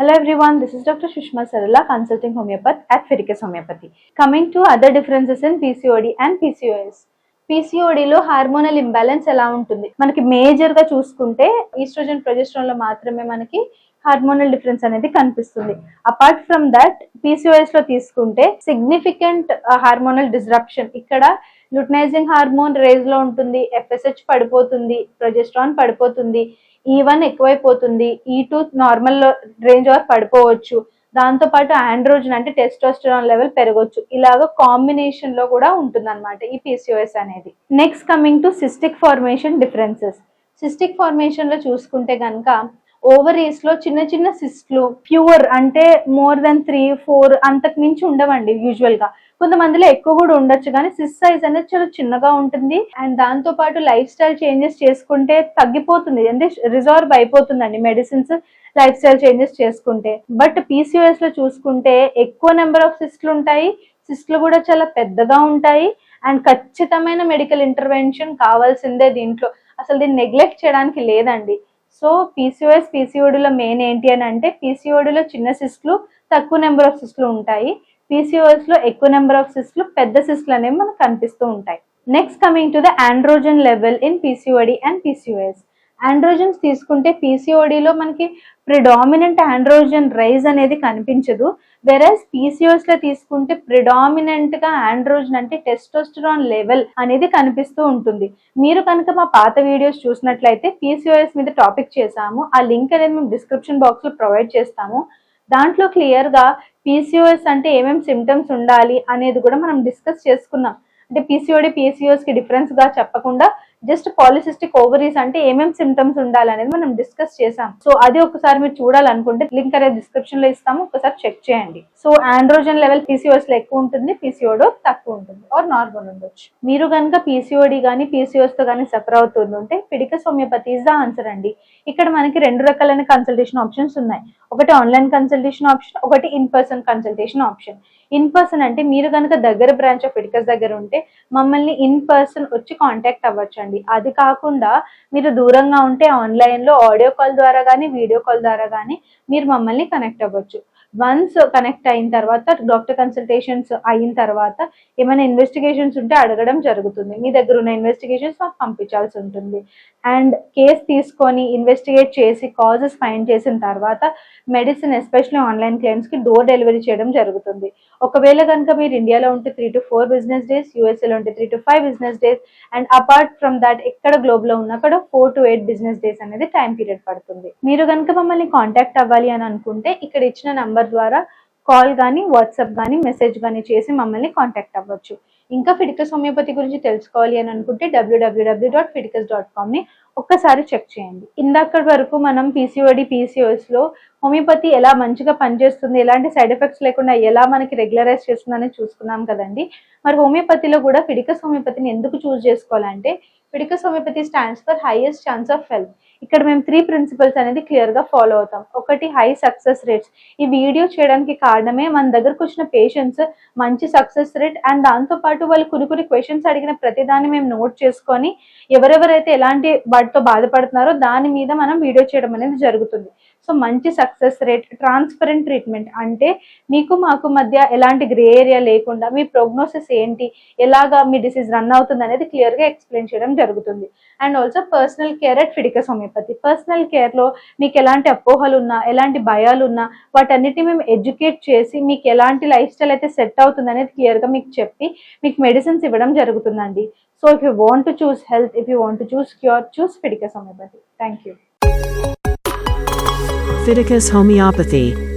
Hello everyone, this is Dr. Shushma Sarala, consulting homeopath at Fericus Homeopathy. Coming to other differences in PCOD and PCOS. పీసీఓడిలో hormonal imbalance ఎలా ఉంటుంది మనకి మేజర్గా చూసుకుంటే oestrogen ప్రొజెస్ట్రాన్లో మాత్రమే మనకి హార్మోనల్ డిఫరెన్స్ అనేది కనిపిస్తుంది అపార్ట్ ఫ్రమ్ దట్ పీసీఓఎస్లో తీసుకుంటే సిగ్నిఫికెంట్ హార్మోనల్ డిస్రప్షన్ ఇక్కడ లుటనైజింగ్ హార్మోన్ రేజ్లో ఉంటుంది ఎఫ్ఎస్హెచ్ పడిపోతుంది ప్రొజెస్ట్రాన్ పడిపోతుంది E ఈ వన్ ఎక్కువైపోతుంది. ఈ టూ నార్మల్ రేంజ్ వరకు పడిపోవచ్చు. దాంతో పాటు ఆండ్రోజన్ అంటే టెస్టోస్టెరాన్ లెవెల్ పెరగొచ్చు. ఇలాగ కాంబినేషన్లో కూడా ఉంటుంది ఈ పీసీఓఎస్ అనేది. Next coming to cystic formation differences cystic ఫార్మేషన్లో చూసుకుంటే కనుక ఓవరీస్లో చిన్న చిన్న సిస్ట్లు ప్యూర్ అంటే మోర్ దెన్ త్రీ ఫోర్ అంతకు మించి ఉండవండి యూజువల్గా. కొంతమందిలో ఎక్కువ కూడా ఉండొచ్చు కానీ సిస్ సైజ్ అనేది చాలా చిన్నగా ఉంటుంది. అండ్ దాంతో పాటు లైఫ్ స్టైల్ చేంజెస్ చేసుకుంటే తగ్గిపోతుంది. అంటే రిజాల్వ్ అయిపోతుందండి మెడిసిన్స్ లైఫ్ స్టైల్ చేంజెస్ చేసుకుంటే బట్ పీసీఓఎస్లో చూసుకుంటే ఎక్కువ నెంబర్ ఆఫ్ సిస్ట్లు ఉంటాయి. సిస్ట్లు కూడా చాలా పెద్దగా ఉంటాయి. అండ్ ఖచ్చితమైన మెడికల్ ఇంటర్వెన్షన్ కావాల్సిందే దీంట్లో. అసలు దీన్ని నెగ్లెక్ట్ చేయడానికి లేదండి. సో పీసీఓఎస్ పీసీఓడిలో మెయిన్ ఏంటి అని అంటే పీసీఓడిలో చిన్న సిస్క్లు తక్కువ నెంబర్ ఆఫ్ సిస్క్లు ఉంటాయి. పీసీఓఎస్లో ఎక్కువ నెంబర్ ఆఫ్ సిస్క్లు పెద్ద సిస్క్లు అనేవి మనకు కనిపిస్తూ ఉంటాయి. Next coming to the androgen level in PCOD and PCOS androgens తీసుకుంటే పీసీఓడిలో మనకి ప్రిడామినెంట్ ఆండ్రోజన్ రైజ్ అనేది కనిపించదు. వెరస్ పీసీఓస్లో తీసుకుంటే ప్రిడామినెంట్గా ఆండ్రోజన్ అంటే టెస్టోస్టరాన్ లెవెల్ అనేది కనిపిస్తూ ఉంటుంది. మీరు కనుక మా పాత వీడియోస్ చూసినట్లయితే పీసీఓఎస్ మీద టాపిక్ చేసాము ఆ లింక్ అనేది మేము డిస్క్రిప్షన్ బాక్స్లో ప్రొవైడ్ చేస్తాము. దాంట్లో క్లియర్గా పీసీఓఎస్ అంటే ఏమేమి సిమ్టమ్స్ ఉండాలి అనేది కూడా మనం డిస్కస్ చేసుకున్నాం. అంటే పీసీఓడి పీసీఓస్కి కి చెప్పకుండా జస్ట్ పాలిసిస్టిక్ ఓవరీస్ అంటే ఏమేమి సిమ్టమ్స్ ఉండాలనేది మనం డిస్కస్ చేసాం. సో అది ఒకసారి మీరు చూడాలనుకుంటే లింక్ అనేది డిస్క్రిప్షన్లో ఇస్తాము. ఒకసారి చెక్ చేయండి. సో ఆండ్రోజన్ లెవెల్ పీసీఓఎస్లో ఎక్కువ ఉంటుంది పీసీఓడో తక్కువ ఉంటుంది ఆర్ నార్మల్ ఉండొచ్చు. మీరు కనుక పీసీఓడి కానీ పీసీఓస్తో కానీ సఫర్ అవుతుంటే పిడికస్ హోమియోపతి ఇస్ ద ఆన్సర్ అండి. ఇక్కడ మనకి రెండు రకాలైన కన్సల్టేషన్ ఆప్షన్స్ ఉన్నాయి. ఒకటి ఆన్లైన్ కన్సల్టేషన్ ఆప్షన్ ఒకటి in person consultation option in person అంటే మీరు కనుక దగ్గర బ్రాంచ్ ఆఫ్ ఫిడికస్ దగ్గర ఉంటే మమ్మల్ని ఇన్ పర్సన్ వచ్చి కాంటాక్ట్ అవ్వచ్చు చేయండి. అది కాకుండా మీరు దూరంగా ఉంటే ఆన్లైన్లో ఆడియో కాల్ ద్వారా కానీ వీడియో కాల్ ద్వారా కానీ మీరు మమ్మల్ని కనెక్ట్ అవ్వచ్చు. వన్స్ కనెక్ట్ అయిన తర్వాత డాక్టర్ కన్సల్టేషన్స్ అయిన తర్వాత ఏమైనా ఇన్వెస్టిగేషన్స్ ఉంటే అడగడం జరుగుతుంది. మీ దగ్గర ఉన్న ఇన్వెస్టిగేషన్స్ మాకు పంపించాల్సి ఉంటుంది. అండ్ కేస్ తీసుకొని ఇన్వెస్టిగేట్ చేసి కాజెస్ ఫైండ్ చేసిన తర్వాత మెడిసిన్ ఎస్పెషల్లీ ఆన్లైన్ క్లయింట్స్కి డోర్ డెలివరీ చేయడం జరుగుతుంది. ఒకవేళ కనుక మీరు ఇండియాలో ఉంటే three to four business days యూఎస్ఏలో ఉంటే three to five business days and apart from that ఎక్కడ గ్లోబ్లో ఉన్న అక్కడ four to eight business days అనేది టైం పీరియడ్ పడుతుంది. మీరు కనుక మమ్మల్ని కాంటాక్ట్ అవ్వాలి అని అనుకుంటే ఇక్కడ ఇచ్చిన నంబర్ ద్వారా కాల్ కానీ వాట్సాప్ కానీ మెసేజ్ కానీ చేసి మమ్మల్ని కాంటాక్ట్ అవ్వచ్చు. ఇంకా ఫిడికస్ హోమియోపతి గురించి తెలుసుకోవాలి అని అనుకుంటే డబ్ల్యూడబ్ల్యూడబ్ల్యూ డాట్ ఫిడికస్ డాట్ కామ్ని ఒక్కసారి చెక్ చేయండి. ఇందాక వరకు మనం పీసీఓడి పీసీఓస్లో హోమియోపతి ఎలా మంచిగా పనిచేస్తుంది ఎలాంటి సైడ్ ఎఫెక్ట్స్ లేకుండా ఎలా మనకి రెగ్యులరైజ్ చేస్తుందని చూసుకున్నాం కదండి. మరి హోమియోపతిలో కూడా ఫిడికస్ హోమియోపతిని ఎందుకు చూస్ చేసుకోవాలంటే Fidicus homeopathy stands for highest chance of health ఇక్కడ మేము త్రీ ప్రిన్సిపల్స్ అనేది క్లియర్గా ఫాలో అవుతాం. ఒకటి హై సక్సెస్ రేట్స్ ఈ వీడియో చేయడానికి కారణమే మన దగ్గరకు వచ్చిన పేషెంట్స్ మంచి సక్సెస్ రేట్ అండ్ దాంతో పాటు వాళ్ళు కొన్ని కొన్ని క్వశ్చన్స్ అడిగిన ప్రతిదాన్ని మేము నోట్ చేసుకొని ఎవరెవరైతే ఎలాంటి వాటితో బాధపడుతున్నారో దాని మీద మనం వీడియో చేయడం అనేది జరుగుతుంది. సో మంచి సక్సెస్ రేట్ ట్రాన్స్పరెంట్ ట్రీట్మెంట్ అంటే మీకు మాకు మధ్య ఎలాంటి గ్రే ఏరియా లేకుండా మీ ప్రోగ్నోసిస్ ఏంటి ఎలాగా మీ డిసీజ్ రన్ అవుతుంది అనేది క్లియర్గా ఎక్స్ప్లెయిన్ చేయడం జరుగుతుంది. And also personal care at Fidicus homeopathy personal కేర్లో మీకు ఎలాంటి అపోహలు ఉన్నా ఎలాంటి భయాలు ఉన్నా వాటన్నిటిని మేము ఎడ్యుకేట్ చేసి మీకు ఎలాంటి లైఫ్ స్టైల్ అయితే సెట్ అవుతుంది అనేది క్లియర్గా మీకు చెప్పి మీకు మెడిసిన్స్ ఇవ్వడం జరుగుతుందండి. So if you want to choose health if you want to choose cure choose Fidicus homeopathy thank you Leviticus Homeopathy.